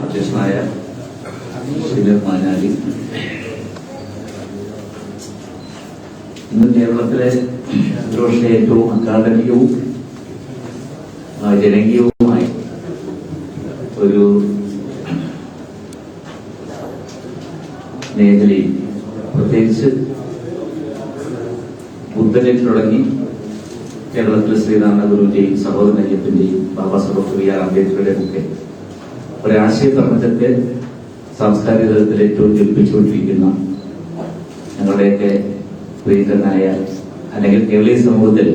അധ്യക്ഷനായ ശ്രീധർ മാനാലി. ഇന്ന് കേരളത്തിലെ ഒരുപക്ഷെ ഏറ്റവും അക്കാദമികവും ജനകീയവുമായി ഒരു മേഖലയിൽ പ്രത്യേകിച്ച് ബുദ്ധനെ തുടങ്ങി കേരളത്തിലെ ശ്രീനാരായണ ഗുരുവിന്റെയും സഹോദരൻ അയ്യപ്പന്റെയും ബാബാ സാഹേബ് ബി ആർ അംബേദ്കറുടെയും ഒക്കെ ഒരാശയ പ്രപഞ്ചത്തെ സാംസ്കാരിക തലത്തിൽ ഏറ്റവും ജനിപ്പിച്ചുകൊണ്ടിരിക്കുന്ന ഞങ്ങളുടെയൊക്കെ പ്രിയങ്കരനായ അല്ലെങ്കിൽ കേരളീയ സമൂഹത്തിൽ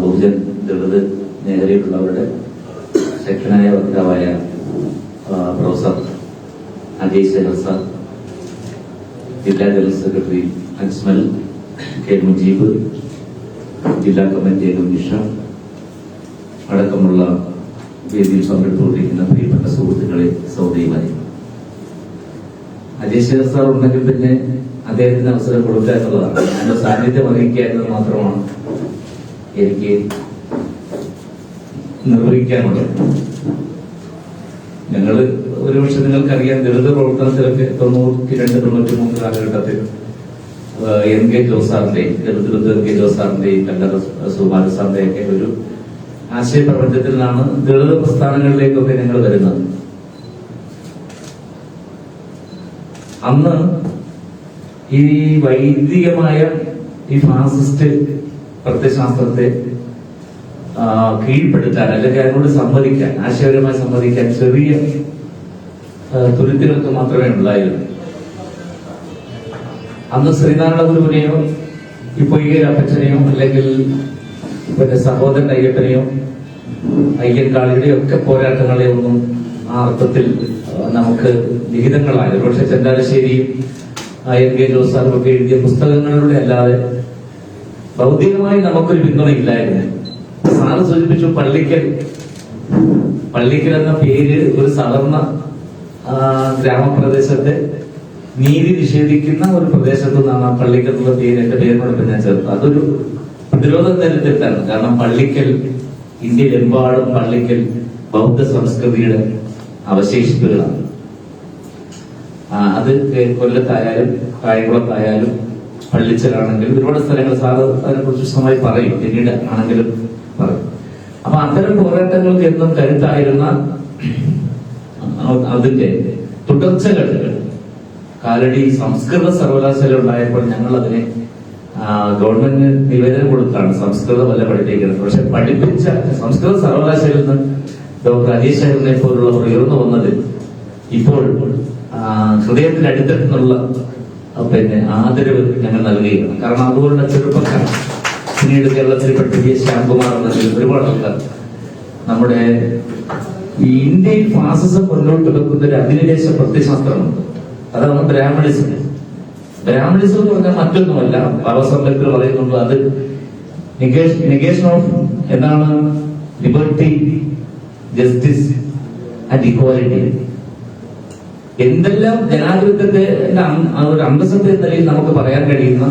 ബഹുജൻ ദളിത് മേഖലയിലുള്ളവരുടെ ശക്തനായ വക്താവായ പ്രൊഫസർ അജയ് ശേഖർ സാർ ജില്ലാ general secretary Ansmal K Mujeeb ജില്ലാ കമ്മിറ്റി അംഗം നിഷ അടക്കമുള്ള വേദിയിൽ പങ്കെടുത്തുകൊണ്ടിരിക്കുന്ന പ്രിയപ്പെട്ട സുഹൃത്തുക്കളെ സൗദയുമായി അജയ് ശേഖർ സാർ ഉണ്ടെങ്കിൽ പിന്നെ അദ്ദേഹത്തിന് അവസരം കൊടുക്കുക എന്നുള്ളതാണ്. അതിന്റെ സാന്നിധ്യം അറിയിക്കുക എന്നത് മാത്രമാണ് എനിക്ക് നിർവഹിക്കാനുള്ളത്. ഞങ്ങൾ ഒരുപക്ഷെ നിങ്ങൾക്കറിയാം ദളിത് പ്രവർത്തനത്തിലൊക്കെ തൊണ്ണൂറ്റി രണ്ട് തൊണ്ണൂറ്റി മൂന്ന് കാലഘട്ടത്തിൽ എം കെ ജോസാറിന്റെയും ദളിത് എൻ കെ ജോസാറിന്റെയും കല്ലറ സുഭാഷ് സാറിന്റെയും ഒക്കെ ഒരു ആശയപ്രപഞ്ചത്തിൽ നിന്നാണ് ദളിത് പ്രസ്ഥാനങ്ങളിലേക്കൊക്കെ ഞങ്ങൾ വരുന്നത്. അന്ന് ഈ വൈദികമായ ഈ ഫാസിസ്റ്റ് പ്രത്യശാസ്ത്രത്തെ കീഴ്പ്പെടുത്താൻ അല്ലെങ്കിൽ അതിനോട് സമ്മതിക്കാൻ ആശയപരമായി സമ്മതിക്കാൻ ചെറിയ തുരുത്തുകൾക്ക് മാത്രമേ ഉണ്ടായിരുന്നു അന്ന് ശ്രീനാരായണ ഗുരുവിനെയോ ഇപ്പൊ ഈ അപ്പച്ചനെയോ അല്ലെങ്കിൽ പിന്നെ സഹോദരൻ അയ്യപ്പനെയോ അയ്യൻകാളിയുടെയോ ഒക്കെ പോരാട്ടങ്ങളെ ഒന്നും ആ അർത്ഥത്തിൽ നമുക്ക് ലിഖിതങ്ങളായത് പക്ഷെ ചെന്താലശ്ശേരിയും ആ, എൻ കെ ജോസാറും ഒക്കെ എഴുതിയ പുസ്തകങ്ങളിലൂടെ അല്ലാതെ ഭൗതികമായി നമുക്കൊരു പിന്തുണയില്ലായിരുന്നു. സാറ് സൂചിപ്പിച്ചു പള്ളിക്കൽ. പള്ളിക്കൽ എന്ന പേര് ഒരു സാധാരണ ഗ്രാമപ്രദേശത്തെ നീതി നിഷേധിക്കുന്ന ഒരു പ്രദേശത്തു നിന്നാണ് ആ പള്ളിക്കൽ പേര് എന്റെ പേരിനോടൊപ്പം ഞാൻ ചേർത്തത്. അതൊരു പ്രതിരോധ തരത്തിലാണ് കാരണം പള്ളിക്കൽ ഇന്ത്യയിലെമ്പാടും പള്ളിക്കൽ ബൗദ്ധ സംസ്കൃതിയുടെ അവശേഷിപ്പുകളാണ്. അത് കൊല്ലത്തായാലും കായംകുളത്തായാലും പള്ളിച്ചലാണെങ്കിലും ഒരുപാട് സ്ഥലങ്ങൾ സാറ് അതിനെക്കുറിച്ച് വിശദമായി പറയും. പിന്നീട് ആണെങ്കിലും പറയും. അപ്പൊ അത്തരം പോരാട്ടങ്ങൾക്ക് എന്നും കരുത്തായിരുന്ന അതിന്റെ തുടർച്ചകൾ കാലടി സംസ്കൃത സർവകലാശാല ഉണ്ടായപ്പോൾ ഞങ്ങൾ അതിനെ ഗവൺമെന്റിന് നിവേദനം കൊടുത്താണ് സംസ്കൃതം അല്ല പഠിപ്പിക്കുന്നത്. പക്ഷെ പഠിപ്പിച്ച സംസ്കൃത സർവകലാശാലയിൽ നിന്ന് ഡോക്ടർ അജീഷ് ശേഖരനെ പോലുള്ളവർ ഉയർന്നു വന്നത് ഇപ്പോൾ ഹൃദയത്തിന്റെ അടുത്തെന്നുള്ള പിന്നെ ആദരവ് ഞങ്ങൾ നൽകുകയാണ്. കാരണം അതുപോലുള്ള ചെറുപ്പക്കാർ പിന്നീട് കേരളത്തിൽ പഠിപ്പിച്ച ശ്യാംകുമാർ എന്നതിൽ ഒരുപാട് ആൾക്കാർ നമ്മുടെ ഇന്ത്യയിൽ ഫാസിസം മുന്നോട്ട് വെക്കുന്ന ഒരു അധിനിവേശ പ്രത്യശാസ്ത്രമുണ്ട് അതാണ് ബ്രാഹ്മണിസം ബ്രാഹ്മണിസം എന്ന് പറഞ്ഞാൽ മറ്റൊന്നുമല്ല. ബാബാ അംബേദ്കർ പറയുന്നുണ്ട് അത് നിഗേഷൻ ഓഫ് എന്താണ്? Liberty justice and equality. എന്തെല്ലാം ജനാധിപത്യത്തെ ഒരു അന്തസ്സത്തെ നിലയിൽ നമുക്ക് പറയാൻ കഴിയുന്ന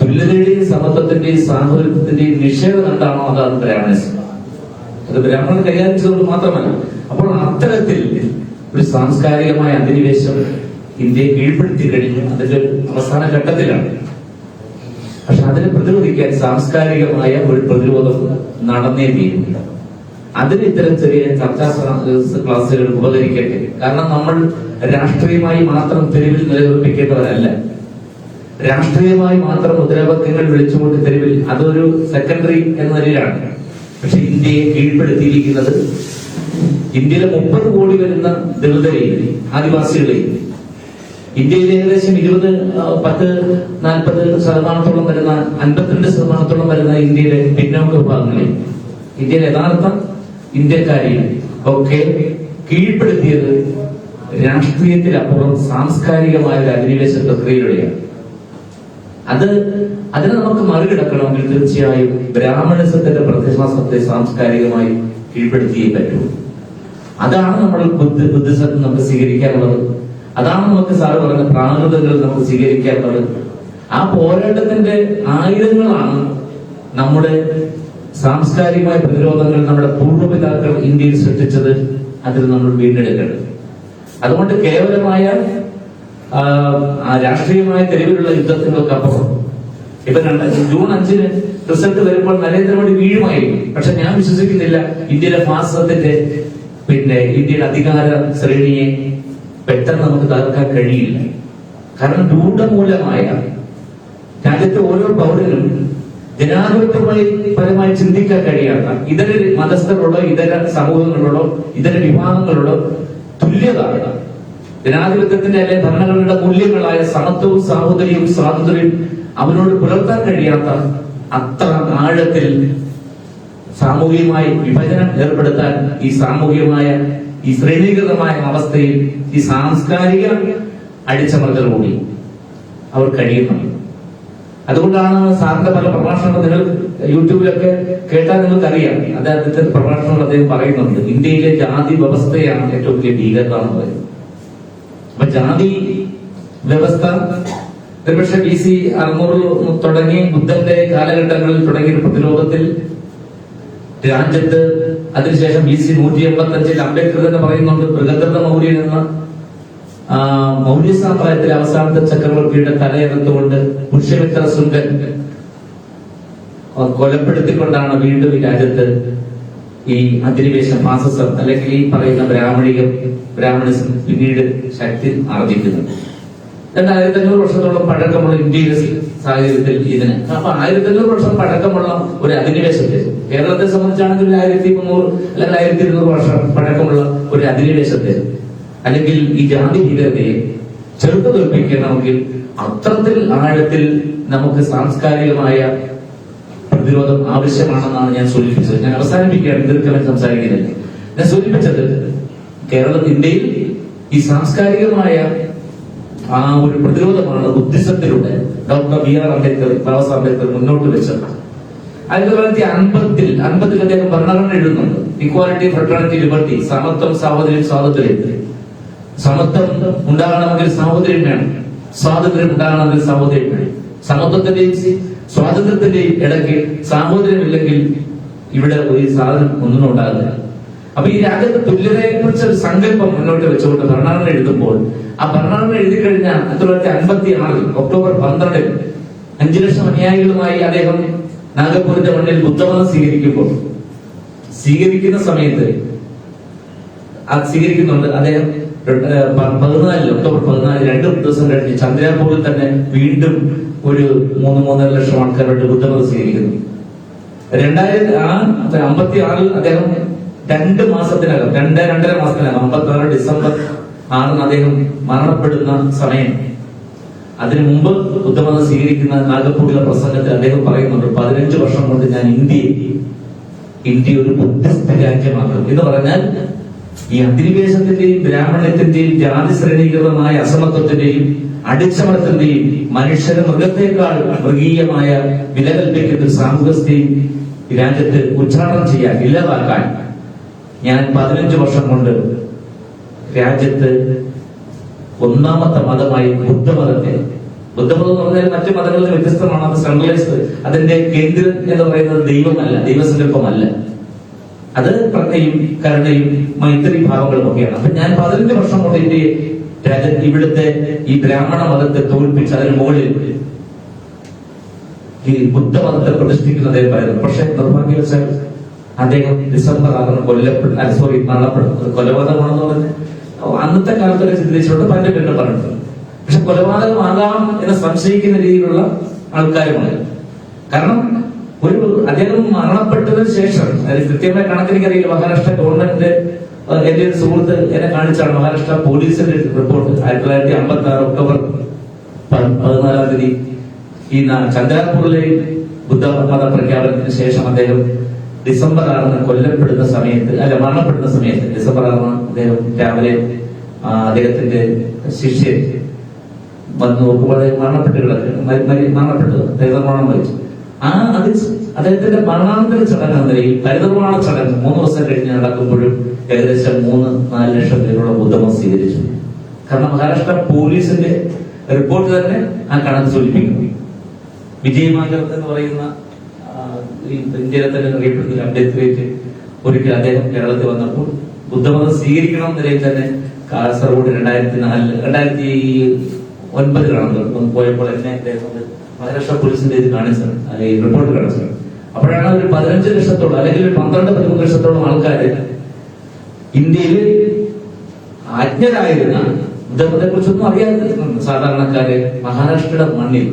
തുല്യതയുടെയും സമത്വത്തിന്റെയും സാഹോദര്യത്തിന്റെയും നിഷേധം എന്താണോ അതാണ് ബ്രാഹ്മണിസം അത് ബ്രാഹ്മണൻ കൈകാര്യം ചെയ്തുകൊണ്ട് മാത്രമല്ല. അപ്പോൾ അത്തരത്തിൽ ഒരു സാംസ്കാരികമായ അധിനിവേശം ഇന്ത്യയെ കീഴ്പ്പെടുത്തി കഴിഞ്ഞു അതിന്റെ അവസാന ഘട്ടത്തിലാണ്. പക്ഷെ അതിനെ പ്രതിരോധിക്കാൻ സാംസ്കാരികമായ ഒരു പ്രതിരോധം നടന്നേ തീരുന്നില്ല അതിന് ഇത്തരം ചെറിയ ചർച്ചാ ക്ലാസ്സുകൾ ഉപകരിക്കട്ടെ. കാരണം നമ്മൾ രാഷ്ട്രീയമായി മാത്രം തെരുവിൽ നിലനിർപ്പിക്കേണ്ടവരല്ല രാഷ്ട്രീയമായി മാത്രം മുദ്രാവാക്യങ്ങൾ വിളിച്ചുകൊണ്ട് തെരുവിൽ അതൊരു സെക്കൻഡറി എന്ന നിലയിലാണ്. പക്ഷെ ഇന്ത്യയെ കീഴ്പ്പെടുത്തിയിരിക്കുന്നത് ഇന്ത്യയിലെ മുപ്പത് കോടി വരുന്ന ദളിതരെയും ആദിവാസികളെയും ഇന്ത്യയിൽ ഏകദേശം ഇരുപത് പത്ത് നാൽപ്പത് ശതമാനത്തോളം വരുന്ന അൻപത്തിരണ്ട് ശതമാനത്തോളം വരുന്ന ഇന്ത്യയിലെ പിന്നോക്ക വിഭാഗങ്ങളിൽ ഇന്ത്യയിലെ യഥാർത്ഥ ഇന്ത്യക്കാരെയും ഒക്കെ കീഴ്പ്പെടുത്തിയത് രാഷ്ട്രീയത്തിലപ്പുറം സാംസ്കാരികമായ ഒരു അധിനിവേശ പ്രക്രിയയിലൂടെയാണ്. അത് അതിനെ നമുക്ക് മറികടക്കണമെങ്കിൽ തീർച്ചയായും ബ്രാഹ്മണസത്തിന്റെ പ്രതിഭാസത്തെ സാംസ്കാരികമായി കീഴ്പ്പെടുത്തിയേ പറ്റൂ. അതാണ് നമ്മൾ ബുദ്ധ ബുദ്ധിസം നമുക്ക് സ്വീകരിക്കാനുള്ളത്. അതാണ് നമുക്ക് സാറ് പറഞ്ഞ പ്രാകൃതങ്ങൾ നമുക്ക് സ്വീകരിക്കാത്തത്. ആ പോരാട്ടത്തിന്റെ ആയുധങ്ങളാണ് നമ്മുടെ സാംസ്കാരികമായ പ്രതിരോധങ്ങൾ നമ്മുടെ പൂർവപിതാക്കൾ ഇന്ത്യയിൽ സൃഷ്ടിച്ചത് അതിൽ നമ്മൾ വീണ്ടെടുക്കണം. അതുകൊണ്ട് കേവലമായ രാഷ്ട്രീയമായ തെരുവിലുള്ള യുദ്ധത്തിനൊക്കെ അപ്പുറം. ഇപ്പൊ ജൂൺ അഞ്ചിന് റിസൾട്ട് വരുമ്പോൾ നരേന്ദ്രമോദി വീഴുമായിരുന്നു. പക്ഷെ ഞാൻ വിശ്വസിക്കുന്നില്ല ഇന്ത്യയുടെ ഫാസത്തിന്റെ പിന്നെ ഇന്ത്യയുടെ അധികാര ശ്രേണിയെ പെട്ടെന്ന് നമുക്ക് തകർക്കാൻ കഴിയില്ല. കാരണം രൂഢമൂലമായ രാജ്യത്തെ ഓരോ പൗരനും ജനാധിപത്യമായി പരമായി ചിന്തിക്കാൻ കഴിയാത്ത ഇതര മതസ്ഥരോടോ ഇതര സമൂഹങ്ങളോടോ ഇതര വിഭാഗങ്ങളോടോ തുല്യത. ജനാധിപത്യത്തിന്റെ അല്ലെ ഭരണഘടനയുടെ മൂല്യങ്ങളായ സമത്വവും സാഹോദര്യവും സ്വാതന്ത്ര്യവും അവനോട് പുലർത്താൻ കഴിയാത്ത അത്ര ആഴത്തിൽ സാമൂഹികമായി വിഭജനം ഏർപ്പെടുത്താൻ ഈ സാമൂഹികമായ ഈ ശ്രേണീകൃതമായ അവസ്ഥയിൽ ഈ സാംസ്കാരിക അടിച്ചമർത്തലോടി അവർ കഴിയുന്നുണ്ട്. അതുകൊണ്ടാണ് സാറിന്റെ പല പ്രഭാഷണങ്ങൾ നിങ്ങൾ യൂട്യൂബിലൊക്കെ കേട്ടാൽ നിങ്ങൾക്ക് അറിയാം അദ്ദേഹത്തിന്റെ പ്രഭാഷണങ്ങൾ അദ്ദേഹം പറയുന്നുണ്ട്. ഇന്ത്യയിലെ ജാതി വ്യവസ്ഥയാണ് ഏറ്റവും വലിയ ഭീകരത എന്ന് പറയുന്നത്. അപ്പൊ ജാതി വ്യവസ്ഥ ഒരുപക്ഷെ ബി സി അറുന്നൂറ് തുടങ്ങി ബുദ്ധന്റെ കാലഘട്ടങ്ങളിൽ തുടങ്ങിയ പ്രതിരോധത്തിൽ രാജ്യത്ത് അതിനുശേഷം ബി സി നൂറ്റി എൺപത്തി അഞ്ചിൽ അംബേദ്കർ തന്നെ പറയുന്നുണ്ട്. ബൃഹദ്രഥ മൗര്യൻ എന്ന മൗര്യ സാമ്രാജ്യത്തിലെ അവസാനത്തെ ചക്രവർത്തിയുടെ തലയെടുത്തുകൊണ്ട് പുഷ്യമിത്ര സുന്ദൻ കൊലപ്പെടുത്തിക്കൊണ്ടാണ് വീണ്ടും ഈ രാജ്യത്ത് ഈ അധിനിവേശ ഫാസിസം അല്ലെങ്കിൽ ഈ പറയുന്ന ബ്രാഹ്മണികം ബ്രാഹ്മണിസം പിന്നീട് ശക്തി ആർജിക്കുന്നത്. ആയിരത്തി അഞ്ഞൂറ് വർഷത്തോളം പഴക്കമുള്ള ഇന്ത്യയിലെ സാഹചര്യത്തിൽ ഇതിന്. അപ്പൊ ആയിരത്തി അഞ്ഞൂറ് വർഷം പഴക്കമുള്ള ഒരു അധിനിവേശത്തെ കേരളത്തെ സംബന്ധിച്ചാണെങ്കിൽ ഒരു ആയിരത്തി മുന്നൂറ് അല്ലെങ്കിൽ ആയിരത്തി ഇരുന്നൂറ് വർഷം പഴക്കമുള്ള ഒരു അധിനിവേശത്തെ അല്ലെങ്കിൽ ഈ ജാതി ഭീകരതയെ ചെറുത്തു തോൽപ്പിക്കണമെങ്കിൽ അത്രത്തിൽ ആഴത്തിൽ നമുക്ക് സാംസ്കാരികമായ പ്രതിരോധം ആവശ്യമാണെന്നാണ് ഞാൻ സൂചിപ്പിച്ചത്. ഞാൻ അവസാനിപ്പിക്കുകയാണ് ദീർഘമായി സംസാരിക്കുന്നില്ല ഞാൻ സൂചിപ്പിച്ചത് കേരളത്തിന്റെ ഈ സാംസ്കാരികമായ ആ ഒരു പ്രതിരോധമാണ് ബുദ്ധിസത്തിലൂടെ doctor B R Ambedkar Baba Ambedkar മുന്നോട്ട് വെച്ചത്. ആയിരത്തി തൊള്ളായിരത്തി അൻപത്തിൽ അൻപതിൽ അദ്ദേഹം ഭരണഘടന എഴുതുന്നുണ്ട് ഇക്വാലിറ്റി ഫ്രട്ടേണിറ്റി ലിബർട്ടി സമത്വം സാഹോദര്യം സ്വാതന്ത്ര്യം സമത്വം ഉണ്ടാകണമെങ്കിൽ സാഹോദര്യം വേണം. സ്വാതന്ത്ര്യം ഉണ്ടാകണമെങ്കിൽ സാഹോദര്യം വേണം. സമത്വത്തിന്റെയും സ്വാതന്ത്ര്യത്തിന്റെയും ഇടയ്ക്ക് സാഹോദര്യമില്ലെങ്കിൽ ഇവിടെ ഒരു സാധനം ഒന്നും ഉണ്ടാകുന്നില്ല. അപ്പൊ ഈ രാജ്യത്ത് തുല്യതയെ കുറിച്ച് ഒരു സങ്കല്പം മുന്നോട്ട് വെച്ചുകൊണ്ട് ഭരണഘടന എഴുതുമ്പോൾ ആ ഭരണഘടന എഴുതി കഴിഞ്ഞാൽ ആയിരത്തി തൊള്ളായിരത്തി അൻപത്തി ആറിൽ ഒക്ടോബർ പന്ത്രണ്ടിൽ അഞ്ചു ലക്ഷം അനുയായികളുമായി അദ്ദേഹം നാഗപ്പൂരിന്റെ മണ്ണിൽ ബുദ്ധമതം സ്വീകരിക്കുമ്പോൾ സ്വീകരിക്കുന്ന സമയത്ത് സ്വീകരിക്കുന്നുണ്ട് അദ്ദേഹം പതിനാലിൽ ഒക്ടോബർ പതിനാല് രണ്ട് ദിവസം കഴിഞ്ഞ് ചന്ദ്രാപൂരിൽ തന്നെ വീണ്ടും ഒരു മൂന്ന് മൂന്നര ലക്ഷം ആൾക്കാരുടെ ബുദ്ധമതം സ്വീകരിക്കുന്നു. രണ്ടായിരത്തി ആ അമ്പത്തി ആറിൽ അദ്ദേഹം രണ്ട് മാസത്തിനകം രണ്ട് രണ്ടര മാസത്തിനകം അമ്പത്തി ആറ് ഡിസംബർ ആറിന് അദ്ദേഹം മരണപ്പെടുന്ന സമയം. അതിനു മുമ്പ് ബുദ്ധമതം സ്വീകരിക്കുന്ന നാഗപ്പൂടിലെ പ്രസംഗത്തിൽ അദ്ദേഹം പറയുന്നുണ്ട് പതിനഞ്ച് വർഷം കൊണ്ട് ഞാൻ ഇന്ത്യയെ ഇന്ത്യ ഒരു ബുദ്ധിസ്ഥ രാജ്യമാക്കണം എന്ന് പറഞ്ഞാൽ ഈ അധിനിവേശത്തിന്റെയും ബ്രാഹ്മണ്യത്തിന്റെയും ജാതി ശ്രേണീകൃതമായ അസമത്വത്തിന്റെയും അടിച്ചമർത്തിന്റെയും മനുഷ്യന് മൃഗത്തെക്കാൾ മൃഗീയമായ വില കൽപ്പിക്കുന്ന സാമൂഹ്യസ്ഥയും രാജ്യത്ത് ഉച്ചാരണം ചെയ്യാൻ ഇല്ലാതാക്കാൻ ഞാൻ പതിനഞ്ച് വർഷം കൊണ്ട് രാജ്യത്ത് ഒന്നാമത്തെ മതമായി ബുദ്ധമതത്തെ ബുദ്ധമതം എന്ന് പറഞ്ഞാൽ മറ്റു മതങ്ങളിൽ വ്യത്യസ്തമാണ് അത് സെൻട്രലൈസ്ഡ് അതിന്റെ കേന്ദ്രം എന്ന് പറയുന്നത് ദൈവമല്ല ദൈവസങ്കല്പമല്ല. അത് പ്രജ്ഞയും കരുണയും മൈത്രി ഭാവങ്ങളും ഒക്കെയാണ്. അപ്പൊ ഞാൻ പതിനഞ്ച് വർഷം കൊണ്ട് ഇന്ത്യ രാജ ഇവിടുത്തെ ഈ ബ്രാഹ്മണ മതത്തെ തോൽപ്പിച്ച് അതിന് മുകളിൽ ഈ ബുദ്ധമതത്തെ പ്രതിഷ്ഠിക്കുന്ന അദ്ദേഹം പറയുന്നു. പക്ഷെ നിർഭാഗ്യവശാൽ അദ്ദേഹം ഡിസംബർ ആറിന് കൊല്ലപ്പെടുന്ന സോറി മരണപ്പെടുന്നത് കൊലപാതകമാണെന്ന് പറഞ്ഞ് അന്നത്തെ കാലത്ത് ഒരു ചിന്തിച്ചിട്ടുണ്ട് പണ്ട് പേരും പറഞ്ഞിട്ടുണ്ട്. പക്ഷെ കൊലപാതകമാകാം എന്ന് സംശയിക്കുന്ന രീതിയിലുള്ള ആൾക്കാരുമാണ് കാരണം ഒരു അദ്ദേഹം മരണപ്പെട്ടതിന് ശേഷം അതായത് കൃത്യമായ കണക്കെനിക്കറിയില്ല മഹാരാഷ്ട്ര ഗവൺമെന്റിന്റെ ഏഹ്, എന്റെ ഒരു സുഹൃത്ത് എന്നെ കാണിച്ചാണ് മഹാരാഷ്ട്ര പോലീസിന്റെ റിപ്പോർട്ട് ആയിരത്തി തൊള്ളായിരത്തി അമ്പത്തി ആറ് ഒക്ടോബർ പതിനാലാം തീയതി. ഈ ചന്ദ്രാപൂറിലെ ബുദ്ധമത പ്രഖ്യാപനത്തിന് ശേഷം അദ്ദേഹം ഡിസംബർ ആറിന് കൊല്ലപ്പെടുന്ന സമയത്ത് അല്ല മരണപ്പെടുന്ന സമയത്ത് ഡിസംബർ ആറിന് അദ്ദേഹം രാവിലെ അദ്ദേഹത്തിന്റെ ശിഷ്യൻ വന്ന് നോക്കുമ്പോൾ മരണപ്പെട്ട് കിടക്കുക മരി- മരി- മരണപ്പെട്ടു. പരിതർമ്മണം വഹിച്ചു ആ അത് അദ്ദേഹത്തിന്റെ മരണാനന്തര ചടങ്ങ് എന്ന നിലയിൽ പരിതർമാണ ചടങ്ങ് മൂന്ന് ദിവസം കഴിഞ്ഞ് നടക്കുമ്പോഴും ഏകദേശം മൂന്ന് നാല് ലക്ഷം പേരുള്ള ഉദ്യമം സ്വീകരിച്ചു. കാരണം മഹാരാഷ്ട്ര പോലീസിന്റെ റിപ്പോർട്ട് തന്നെ ആ കണക്ക് സൂചിപ്പിക്കുന്നു. വിജയ് മാഗർത്ത് എന്ന് പറയുന്ന ഇന്ത്യയിലെ തന്നെ അറിയപ്പെടുന്ന അംബേദ്കറേറ്റ് ഒരിക്കൽ അദ്ദേഹം കേരളത്തിൽ വന്നപ്പോൾ ബുദ്ധമതം സ്വീകരിക്കണം എന്ന നിലയിൽ തന്നെ കാസർഗോഡ് രണ്ടായിരത്തി നാല് രണ്ടായിരത്തി ഒൻപതിലാണ് പോയപ്പോൾ എന്നെ അദ്ദേഹം മഹാരാഷ്ട്ര പോലീസിന്റെ ഇത് കാണിച്ചത് അല്ലെങ്കിൽ റിപ്പോർട്ട് കാണിച്ചത് അപ്പോഴാണ് ഒരു പതിനഞ്ച് ലക്ഷത്തോളം അല്ലെങ്കിൽ ഒരു പന്ത്രണ്ട് പതിമൂന്ന് ലക്ഷത്തോളം ആൾക്കാർ ഇന്ത്യയിൽ അജ്ഞരായിരുന്ന ബുദ്ധമതത്തെ കുറിച്ചൊന്നും അറിയാത്ത സാധാരണക്കാര് മഹാരാഷ്ട്രയുടെ മണ്ണിൽ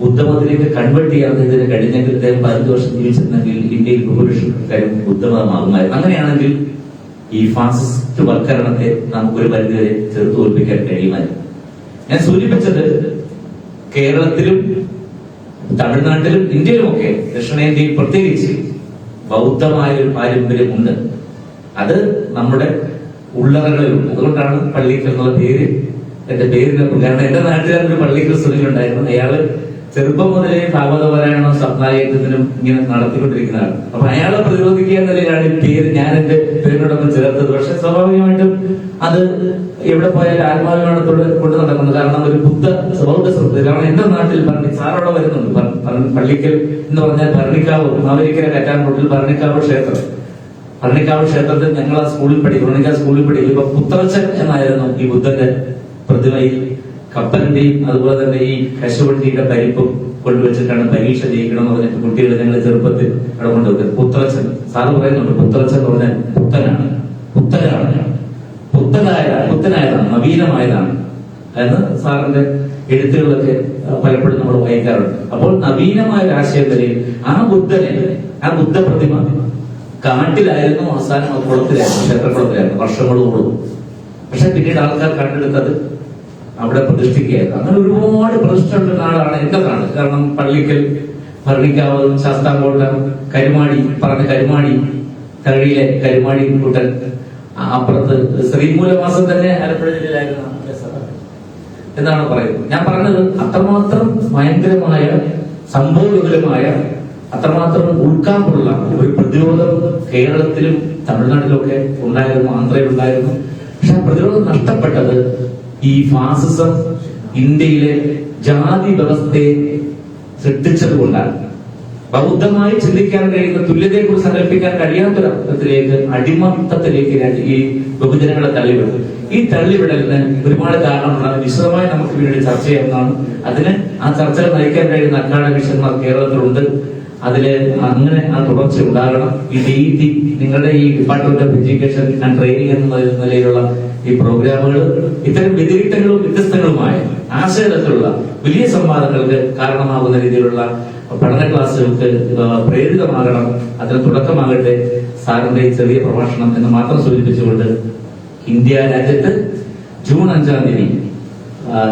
ബുദ്ധമതത്തിലേക്ക് കൺവേർട്ട് ചെയ്യാതെ ഇതിന് കഴിഞ്ഞെങ്കിൽ അദ്ദേഹം പതിനഞ്ച് വർഷം ജീവിച്ചിരുന്നെങ്കിൽ ഇന്ത്യയിൽ ഭൂരിപക്ഷക്കാരും ബുദ്ധമതമാകുമായിരുന്നു. അങ്ങനെയാണെങ്കിൽ ഈ ഫാസിസ്റ്റ് വൽക്കരണത്തെ നമുക്കൊരു പരിധിവരെ ചെറുത്തു തോൽപ്പിക്കാൻ കഴിയുമായിരുന്നു. ഞാൻ സൂചിപ്പിച്ചത് കേരളത്തിലും തമിഴ്നാട്ടിലും ഇന്ത്യയിലുമൊക്കെ ദക്ഷിണേന്ത്യയിൽ പ്രത്യേകിച്ച് ബൗദ്ധമായ ഒരു പാരമ്പര്യമുണ്ട്. അത് നമ്മുടെ ഉള്ളറകളിലുണ്ട് അതുകൊണ്ടാണ് പള്ളിക്കൽ എന്നുള്ള പേര് എന്റെ പേരിന് കാരണം എന്റെ നാട്ടുകാരൻ ഒരു പള്ളിക്കൽ ഉണ്ടായിരുന്നു. അയാൾ ചെറുപ്പം മുതലേ ഭാഗവത പാരായണം സപ്തായത്തിനും ഇങ്ങനെ നടത്തിക്കൊണ്ടിരിക്കുന്നതാണ്. അപ്പൊ അയാളെ പ്രതിരോധിക്കുക എന്ന നിലയിലാണ് പേര് ഞാൻ എന്റെ പേരിനോടൊപ്പം ചേർത്തത്. പക്ഷെ സ്വാഭാവികമായിട്ടും അത് എവിടെ പോയാലും ആത്മാഭിമാനത്തോട് കൊണ്ട് നടക്കുന്നത് കാരണം ഒരു ബുദ്ധ ബൗദ്ധ ശ്രദ്ധ കാരണം എന്റെ നാട്ടിൽ ഭരണി സാറവിടെ വരുന്നുണ്ട്. പള്ളിക്കൽ എന്ന് പറഞ്ഞാൽ ഭരണിക്കാവ് മാവേലിക്കര കറ്റാൻ റോഡിൽ ഭരണിക്കാവ് ക്ഷേത്രം. ഭരണിക്കാവ് ക്ഷേത്രത്തിൽ ഞങ്ങൾ ആ സ്കൂളിൽ പഠിക്കും. ഭരണിക്കാവ് സ്കൂളിൽ പഠിക്കും. ഇപ്പൊ പുത്രച്ചൻ എന്നായിരുന്നു ഈ ബുദ്ധന്റെ പ്രതിമയിൽ കപ്പലിന്റെയും അതുപോലെ തന്നെ ഈ കശുവണ്ടിയുടെ പരിപ്പും കൊണ്ടുവച്ചിട്ടാണ് പരീക്ഷ ജയിക്കണം എന്ന് പറഞ്ഞിട്ട് കുട്ടികൾ ഞങ്ങൾ ചെറുപ്പത്തിൽ അവിടെ കൊണ്ടുവെക്കുന്നത് പുത്രച്ചൻ സാറ് പറയുന്നുണ്ട് പുത്രച്ചൻ എന്ന് പറഞ്ഞാൽ പുത്തനാണ് പുത്തനാണ് പുത്തനായ പുത്തനായതാണ് നവീനമായതാണ് എന്ന് സാറിന്റെ എഴുത്തുകളൊക്കെ പലപ്പോഴും നമ്മൾ വായിക്കാറുണ്ട്. അപ്പോൾ നവീനമായ ആശയം വരെ ആ ബുദ്ധനെ ആ ബുദ്ധ പ്രതിമ കാട്ടിലായിരുന്നു അവസാനം കുളത്തിലായിരുന്നു ക്ഷേത്രക്കുളത്തിലായിരുന്നു. വർഷങ്ങളോടും പക്ഷെ പിന്നീട് ആൾക്കാർ കണ്ടെടുത്തത് അവിടെ പ്രതിഷ്ഠിക്കുകയായിരുന്നു. അങ്ങനെ ഒരുപാട് പ്രതിഷ്ഠയുള്ള നാടാണ് എന്റെ നാട്. കാരണം പള്ളിക്കൽ ഭരണിക്കാവ് ശാസ്താംകോട്ട കരുമാടി പറഞ്ഞ കരുമാടി തഴിയിലെ കരുമാടി കുട്ടൻ അപ്പുറത്ത് ശ്രീമൂലമാസം തന്നെ ആലപ്പുഴ ജില്ലയിലായിരുന്നു എന്നാണ് പറയുന്നത്. ഞാൻ പറഞ്ഞത് അത്രമാത്രം ഭയങ്കരമായ സംഭവവിപുലമായ അത്രമാത്രം ഉൾക്കാമ്പുള്ള ഒരു പ്രതിരോധം കേരളത്തിലും തമിഴ്നാട്ടിലും ഒക്കെ ഉണ്ടായിരുന്നു ആന്ധ്രയിലുണ്ടായിരുന്നു. പക്ഷെ ആ പ്രതിരോധം നഷ്ടപ്പെട്ടത് ഈ ഫാസിസം ഇന്ത്യയിലെ ജാതി വ്യവസ്ഥയെ സൃഷ്ടിച്ചത് കൊണ്ടാണ് ബൗദ്ധമായി ചിന്തിക്കാൻ കഴിയുന്ന തുല്യതയെ കുറിച്ച് സങ്കല്പിക്കാൻ കഴിയാത്തൊരർത്ഥത്തിലേക്ക് അടിമത്തത്തിലേക്ക് ഈ ബഹുജനങ്ങളെ തള്ളിവിടും ഈ തള്ളിവിടലിന് ഒരുപാട് കാരണമുള്ള വിശദമായി നമുക്ക് വീണ്ടും ചർച്ച ചെയ്യാവുന്നതാണ്. അതിന് ആ ചർച്ചകൾ നയിക്കാൻ കഴിയുന്ന അക്കാഡമിഷ്യന്മാർ കേരളത്തിലുണ്ട്. അതിൽ അങ്ങനെ ആ തുടർച്ച ഉണ്ടാകണം. ഈ രീതി നിങ്ങളുടെ ഈ department of education and training എന്ന നിലയിലുള്ള ഈ പ്രോഗ്രാമുകൾ ഇത്തരം വ്യതിരിക്തങ്ങളും വ്യത്യസ്തങ്ങളുമായ ആശയതത്തിലുള്ള വലിയ സംവാദങ്ങൾക്ക് കാരണമാകുന്ന രീതിയിലുള്ള പഠന ക്ലാസ്സുകൾക്ക് പ്രേരിതമാകണം അതിന് തുടക്കമാകട്ടെ. സാറിന്റെ ചെറിയ പ്രഭാഷണം എന്ന് മാത്രം സൂചിപ്പിച്ചുകൊണ്ട് ഇന്ത്യ രാജ്യത്ത് ജൂൺ അഞ്ചാം തീയതി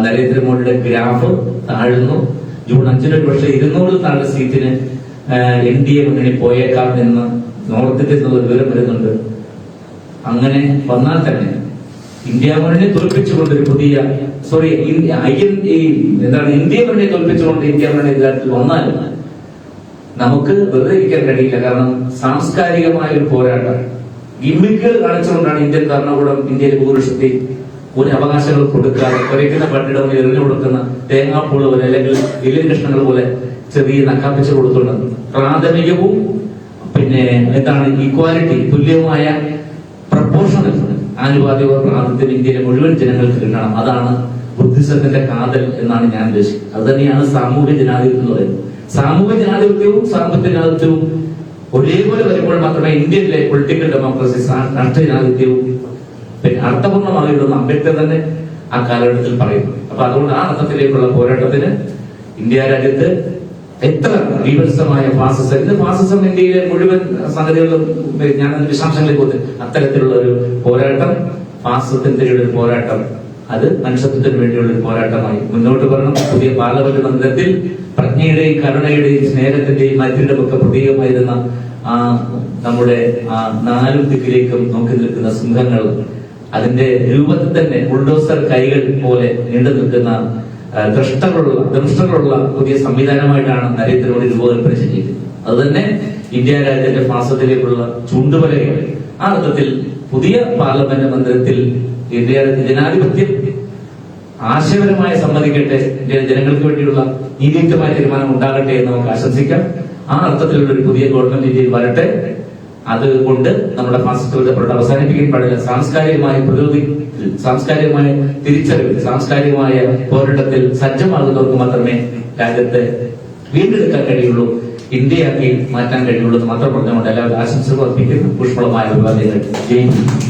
നരേന്ദ്രമോദിയുടെ ഗ്രാഫ് താഴ്ന്നു. ജൂൺ അഞ്ചിന് പക്ഷേ ഇരുന്നൂറ് താഴെ സീറ്റിന് എൻ ഡി എ മുന്നണി പോയേക്കാം എന്ന് നോർത്തിൽ നിന്നുള്ള വിവരം വരുന്നുണ്ട്. അങ്ങനെ വന്നാൽ തന്നെ ഇന്ത്യ മുന്നണി തോൽപ്പിച്ചുകൊണ്ട് ഒരു പുതിയ സോറി എന്താണ് ഇന്ത്യ മുന്നണി തോൽപ്പിച്ചുകൊണ്ട് ഇന്ത്യ മുന്നണി എല്ലാത്തിൽ വന്നാലും നമുക്ക് വെറുതെ ഇരിക്കാൻ കഴിയില്ല. കാരണം സാംസ്കാരികമായ ഒരു പോരാട്ടം. ഗിമ്മിക്കുകൾ കാണിച്ചുകൊണ്ടാണ് ഇന്ത്യൻ ഭരണകൂടം ഇന്ത്യയിലെ ഭൂരിപക്ഷത്തെ ഒരു അവകാശങ്ങൾ കൊടുക്കാതെ കുറയ്ക്കുന്ന പട്ടിടം എറിഞ്ഞു കൊടുക്കുന്ന തേങ്ങാപ്പൂൾ പോലെ അല്ലെങ്കിൽ എലിയൻ കഷ്ണങ്ങൾ പോലെ ചെറിയ നക്കാപ്പിച്ച് കൊടുത്തുകൊണ്ട് പ്രാഥമികവും പിന്നെ എന്താണ് ഇക്വാലിറ്റി തുല്യമായ പ്രപ്പോർഷണൽ ആനുപാതിക പ്രാതിനിധ്യം ഇന്ത്യയിലെ മുഴുവൻ ജനങ്ങൾക്ക് കിട്ടണം അതാണ് ബുദ്ധിസത്തിന്റെ കാതൽ എന്നാണ് ഞാൻ ഉദ്ദേശിക്കുന്നത്. അത് തന്നെയാണ് സാമൂഹ്യ ജനാധിപത്യം എന്ന് പറയുന്നത്. സാമൂഹ്യ ജനാധിപത്യവും സാമ്പത്തിക ജനാധിപത്യവും ഒരേപോലെ വരുമ്പോൾ മാത്രമേ ഇന്ത്യയിലെ പൊളിറ്റിക്കൽ ഡെമോക്രസി രാഷ്ട്രീയ ജനാധിപത്യവും പിന്നെ അർത്ഥപൂർണമാകുന്ന അംബേദ്കർ തന്നെ ആ കാലഘട്ടത്തിൽ പറയുന്നു. അപ്പൊ അതുകൊണ്ട് ആ അർത്ഥത്തിലേക്കുള്ള പോരാട്ടത്തിന് ഇന്ത്യ രാജ്യത്ത് എത്ര ബീഭത്സമായ ഫാസിസം? ഇന്ന് ഫാസിസം ഇന്ത്യയിലെ മുഴുവൻ സംഗതികളും ഞാൻ വിശാംശങ്ങളിൽ പോകുന്നത് അത്തരത്തിലുള്ള ഒരു പോരാട്ടം ഫാസിസത്തിനെതിരെയുള്ള ഒരു പോരാട്ടം അത് മനുഷ്യത്വത്തിന് വേണ്ടിയുള്ള ഒരു പോരാട്ടമായി മുന്നോട്ട് വരണം. പുതിയ പാർലമെന്റ് മന്ദിരത്തിൽ പ്രജ്ഞയുടെയും കരുണയുടെയും സ്നേഹത്തിന്റെയും മൈത്രിയുടെയും ഒക്കെ പ്രതീകമായിരുന്ന ആ നമ്മുടെ ആ നാലും ദിക്കിലേക്കും നോക്കി നിൽക്കുന്ന സിംഹങ്ങൾ അതിന്റെ രൂപത്തിൽ തന്നെ ബുൾഡോസർ കൈകൾ പോലെ നീണ്ടു നിൽക്കുന്ന ദൃഷ്ടകളുള്ള ദൃഷ്ടകളുള്ള പുതിയ സംവിധാനമായിട്ടാണ് നരേന്ദ്രമോദി രൂപകൽപ്പന ചെയ്തത് അതുതന്നെ ഇന്ത്യ രാജ്യത്തിന്റെ ഫാസത്തിലേക്കുള്ള ചൂണ്ടുവലകൾ. ആ അർത്ഥത്തിൽ പുതിയ പാർലമെന്റ് മന്ദിരത്തിൽ ഇന്ത്യയുടെ ജനാധിപത്യം ആശയപരമായി സമ്മതിക്കട്ടെ ജനങ്ങൾക്ക് വേണ്ടിയുള്ള നീതിയുക്തമായ തീരുമാനം ഉണ്ടാകട്ടെ എന്ന് നമുക്ക് ആശംസിക്കാം. ആ അർത്ഥത്തിലുള്ള ഒരു പുതിയ ഗവൺമെന്റ് ഇന്ത്യയിൽ വരട്ടെ. അതുകൊണ്ട് നമ്മുടെ ഫാസിസ്റ്റ് പ്രകടനം അവസാനിപ്പിക്കാൻ പാടില്ല. സാംസ്കാരികമായ പ്രതിരോധി സാംസ്കാരികമായ തിരിച്ചറിവ് സാംസ്കാരികമായ പോരാട്ടത്തിൽ സജ്ജമാകുന്നവർക്ക് മാത്രമേ രാജ്യത്തെ വീണ്ടെടുക്കാൻ കഴിയുള്ളൂ ഇന്ത്യയാക്കി മാറ്റാൻ കഴിയുള്ളൂ എന്ന് മാത്രം പറഞ്ഞുകൊണ്ട് എല്ലാവരും ആശംസകൾ അർപ്പിക്കുന്നു. പുഷ്പളമായ അഭിവാദ്യങ്ങൾ. ജയ് ഹിന്ദ്.